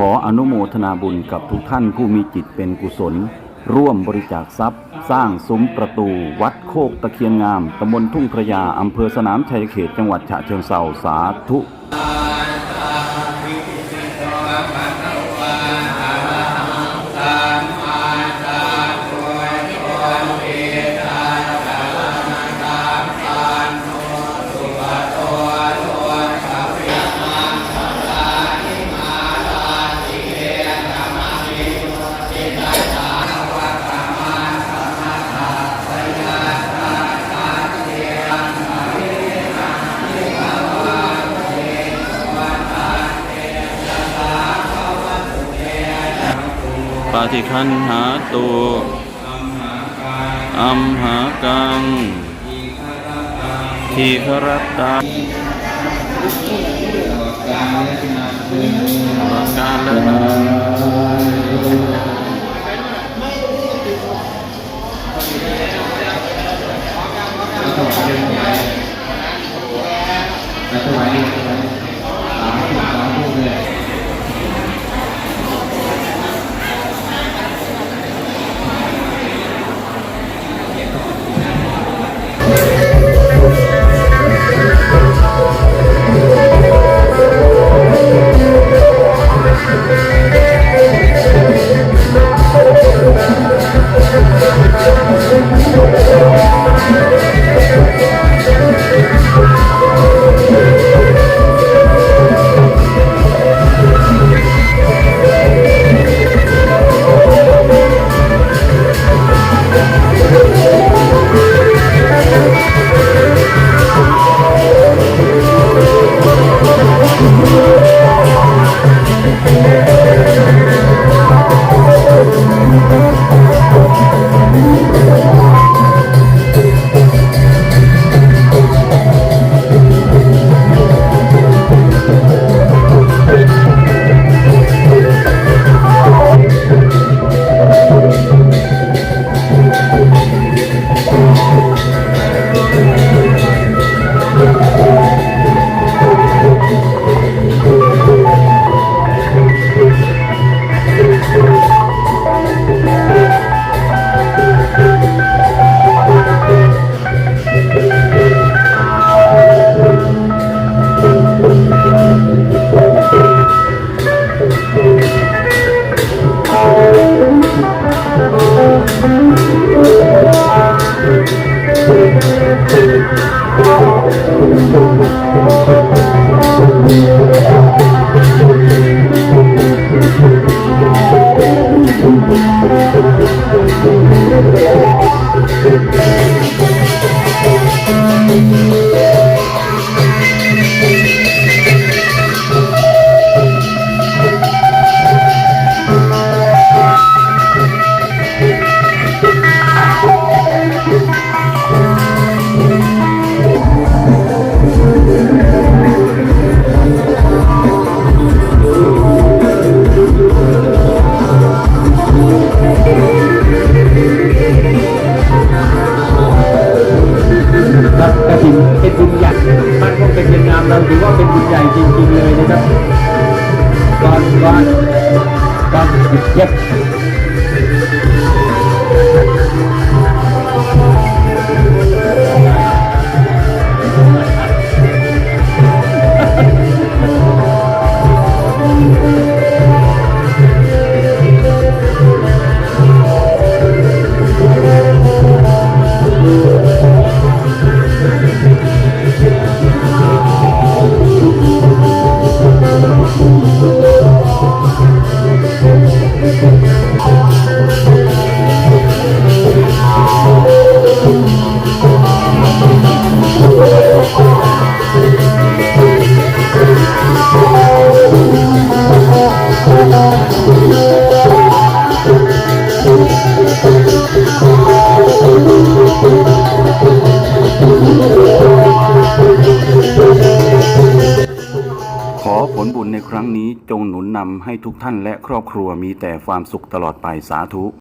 ขออนุโมทนาบุญกับทุกท่านผู้มีจิตเป็นกุศล ร่วมบริจาคทรัพย์ สร้างซุ้มประตู วัดโคกตะเคียนงามตำบลทุ่งพระยาอำเภอสนามชัยเขตจังหวัดฉะเชิงเทราสาธุ ฏิคันหาตุอัมหากังทีครตังการและนาน ครับกระถิ่นเป็นบุญใหญ่บ้านพวกเป็นเพียงงามเราถือว่าเป็นบุญใหญ่จริงๆเลยนะครับก่อนก่อนก่อนเย็บ ขอผลบุญในครั้งนี้จงหนุนนำให้ทุกท่านและครอบครัวมีแต่ความสุขตลอดไปสาธุ